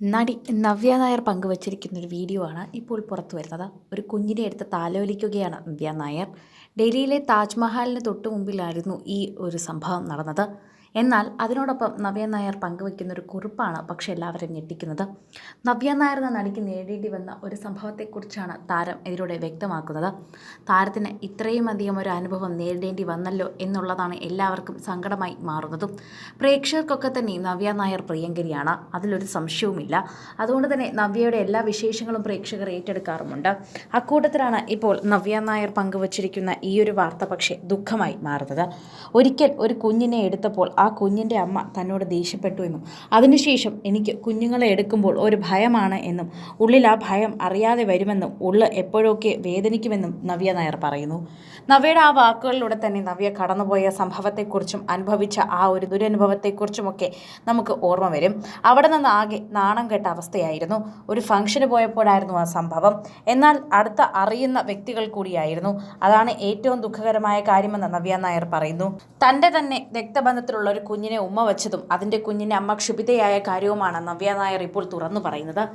നടി നവ്യ നായർ പങ്കുവച്ചിരിക്കുന്ന ഒരു വീഡിയോ ആണ് ഇപ്പോൾ പുറത്തു വരുന്നത്. ഒരു കുഞ്ഞിനെ എടുത്ത് താലോലിക്കുകയാണ് നവ്യ നായർ. ഡൽഹിയിലെ താജ്മഹലിന് തൊട്ടു മുമ്പിലായിരുന്നു ഈ ഒരു സംഭവം നടന്നത്. എന്നാൽ അതിനോടൊപ്പം നവ്യ നായർ പങ്കുവയ്ക്കുന്ന ഒരു കുറിപ്പാണ് പക്ഷേ എല്ലാവരും ഞെട്ടിക്കുന്നത്. നവ്യ നായർ എന്ന നടിക്ക് നേടേണ്ടി വന്ന ഒരു സംഭവത്തെക്കുറിച്ചാണ് താരം ഇതിലൂടെ വ്യക്തമാക്കുന്നത്. താരത്തിന് ഇത്രയും അധികം ഒരു അനുഭവം നേരിടേണ്ടി വന്നല്ലോ എന്നുള്ളതാണ് എല്ലാവർക്കും സങ്കടമായി മാറുന്നതും. പ്രേക്ഷകർക്കൊക്കെ തന്നെ നവ്യ നായർ പ്രിയങ്കരിയാണ്. അതിലൊരു സംശയവുമില്ല. അതുകൊണ്ട് തന്നെ നവ്യയുടെ എല്ലാ വിശേഷങ്ങളും പ്രേക്ഷകർ ഏറ്റെടുക്കാറുമുണ്ട്. അക്കൂട്ടത്തിലാണ് ഇപ്പോൾ നവ്യ നായർ പങ്കുവച്ചിരിക്കുന്ന ഈ ഒരു വാർത്ത പക്ഷേ ദുഃഖമായി മാറുന്നത്. ഒരിക്കൽ ഒരു കുഞ്ഞിനെ എടുത്തപ്പോൾ ആ കുഞ്ഞിന്റെ അമ്മ തന്നോട് ദേഷ്യപ്പെട്ടു എന്നും. അതിനുശേഷം എനിക്ക് കുഞ്ഞുങ്ങളെ എടുക്കുമ്പോൾ ഒരു ഭയമാണ് എന്നും. ഉള്ളിൽ ആ ഭയം അറിയാതെ വരുമെന്നും ഉള്ള് എപ്പോഴൊക്കെ വേദനിക്കുമെന്നും നവ്യ നായർ പറയുന്നു. നവ്യയുടെ ആ വാക്കുകളിലൂടെ തന്നെ നവ്യ കടന്നുപോയ സംഭവത്തെക്കുറിച്ചും അനുഭവിച്ച ആ ഒരു ദുരനുഭവത്തെക്കുറിച്ചുമൊക്കെ നമുക്ക് ഓർമ്മ വരും. അവിടെ നിന്ന് ആകെ നാണം കെട്ട അവസ്ഥയായിരുന്നു. ഒരു ഫംഗ്ഷന് പോയപ്പോഴായിരുന്നു ആ സംഭവം. എന്നാൽ അടുത്ത അറിയുന്ന വ്യക്തികൾ കൂടിയായിരുന്നു. അതാണ് ഏറ്റവും ദുഃഖകരമായ കാര്യമെന്ന് നവ്യ നായർ പറയുന്നു. തന്റെ തന്നെ രക്തബന്ധത്തിലുള്ള ഒരു കുഞ്ഞിനെ ഉമ്മ വച്ചതും അതിന്റെ കുഞ്ഞിന്റെ അമ്മ ക്ഷുഭിതയായ കാര്യവുമാണ് നവ്യ നായർ ഇപ്പോൾ തുറന്നു പറയുന്നത്.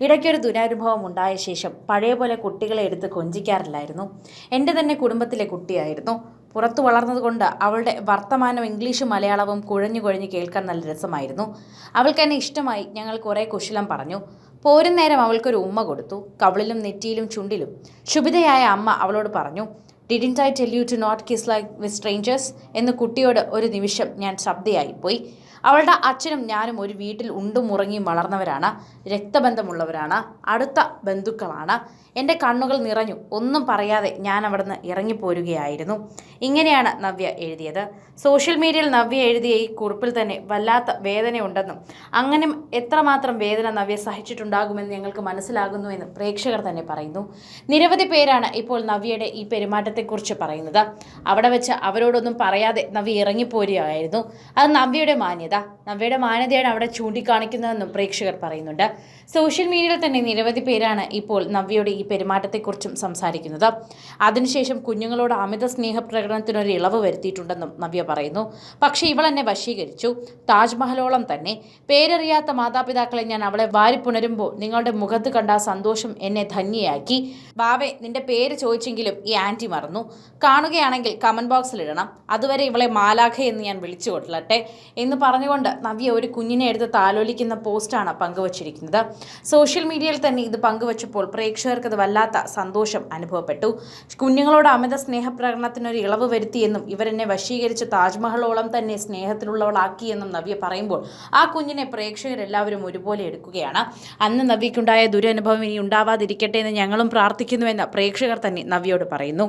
ഇടയ്ക്കൊരു ദുരനുഭവം ഉണ്ടായ ശേഷം പഴയ പോലെ കുട്ടികളെ എടുത്ത് കൊഞ്ചിക്കാറില്ലായിരുന്നു. എന്റെ തന്നെ കുടുംബത്തിലെ കുട്ടിയായിരുന്നു. പുറത്തു വളർന്നതുകൊണ്ട് അവളുടെ വർത്തമാനം ഇംഗ്ലീഷും മലയാളവും കുഴഞ്ഞു കുഴഞ്ഞു കേൾക്കാൻ നല്ല രസമായിരുന്നു. അവൾക്ക് എന്നെ ഇഷ്ടമായി. ഞങ്ങൾ കുറേ കുശലം പറഞ്ഞു. പോരും നേരം അവൾക്കൊരു ഉമ്മ കൊടുത്തു. കവളിലും നെറ്റിയിലും ചുണ്ടിലും. ക്ഷുഭിതയായ അമ്മ അവളോട് പറഞ്ഞു didn't I tell you to not kiss like with strangers എന്ന് കുട്ടിയോട് ഒരു നിമിഷം ഞാൻ ശബ്ദയായിപ്പോയി അവളുടെ അച്ഛനും ഞാനും ഒരു വീട്ടിൽ ഉണ്ടും ഉറങ്ങിയും വളർന്നവരാണ്. രക്തബന്ധമുള്ളവരാണ്. അടുത്ത ബന്ധുക്കളാണ്. എന്റെ കണ്ണുകൾ നിറഞ്ഞു. ഒന്നും പറയാതെ ഞാൻ അവിടുന്ന് ഇറങ്ങിപ്പോരുകയായിരുന്നു. ഇങ്ങനെയാണ് നവ്യ എഴുതിയത്. സോഷ്യൽ മീഡിയയിൽ നവ്യ എഴുതിയ ഈ കുറിപ്പിൽ തന്നെ വല്ലാത്ത വേദനയുണ്ടെന്നും അങ്ങനെ എത്രമാത്രം വേദന നവ്യ സഹിച്ചിട്ടുണ്ടാകുമെന്ന് ഞങ്ങൾക്ക് മനസ്സിലാകുന്നുവെന്നും പ്രേക്ഷകർ തന്നെ പറയുന്നു. നിരവധി പേരാണ് ഇപ്പോൾ നവ്യയുടെ ഈ പെരുമാറ്റത്തെക്കുറിച്ച് പറയുന്നത്. അവിടെ വെച്ച് അവരോടൊന്നും പറയാതെ നവ്യ ഇറങ്ങിപ്പോരുകയായിരുന്നു. അത് നവ്യയുടെ മാന്യത. നവ്യയുടെ മാന്യതയാണ് അവിടെ ചൂണ്ടിക്കാണിക്കുന്നതെന്നും പ്രേക്ഷകർ പറയുന്നുണ്ട്. സോഷ്യൽ മീഡിയയിൽ തന്നെ നിരവധി പേരാണ് ഇപ്പോൾ നവ്യയുടെ ഈ പെരുമാറ്റത്തെക്കുറിച്ചും സംസാരിക്കുന്നത്. അതിനുശേഷം കുഞ്ഞുങ്ങളോട് അമിത സ്നേഹപ്രകടനത്തിനൊരു ഇളവ് വരുത്തിയിട്ടുണ്ടെന്നും നവ്യ പറയുന്നു. പക്ഷേ ഇവൾ എന്നെ വശീകരിച്ചു. താജ്മഹലോളം തന്നെ. പേരറിയാത്ത മാതാപിതാക്കളെ ഞാൻ അവളെ വാരിപ്പുണരുമ്പോൾ നിങ്ങളുടെ മുഖത്ത് കണ്ട സന്തോഷം എന്നെ ധന്യയാക്കി. ബാവെ നിന്റെ പേര് ചോദിച്ചെങ്കിലും ഈ ആന്റി മറന്നു. കാണുകയാണെങ്കിൽ കമന്റ് ബോക്സിൽ ഇടണം. അതുവരെ ഇവളെ മാലാഖ എന്ന് ഞാൻ വിളിച്ചു കൊള്ളട്ടെ എന്ന് പറഞ്ഞുകൊണ്ട് നവ്യ ഒരു കുഞ്ഞിനെ എടുത്ത് താലോലിക്കുന്ന പോസ്റ്റാണ് പങ്കുവച്ചിരിക്കുന്നത്. സോഷ്യൽ മീഡിയയിൽ തന്നെ ഇത് പങ്കുവച്ചപ്പോൾ പ്രേക്ഷകർക്ക് ഇത് വല്ലാത്ത സന്തോഷം അനുഭവപ്പെട്ടു. കുഞ്ഞുങ്ങളോട് അമിത സ്നേഹപ്രകടനത്തിനൊരു ഇളവ് വരുത്തിയെന്നും ഇവരെന്നെ വശീകരിച്ച് താജ്മഹലോളം തന്നെ സ്നേഹത്തിലുള്ളവളാക്കിയെന്നും നവ്യ പറയുമ്പോൾ ആ കുഞ്ഞിനെ പ്രേക്ഷകരെല്ലാവരും ഒരുപോലെ എടുക്കുകയാണ്. അന്ന് നവ്യക്കുണ്ടായ ദുരനുഭവം ഇനി ഉണ്ടാവാതിരിക്കട്ടെ എന്ന് ഞങ്ങളും പ്രാർത്ഥിക്കുന്നുവെന്ന് പ്രേക്ഷകർ തന്നെ നവ്യയോട് പറയുന്നു.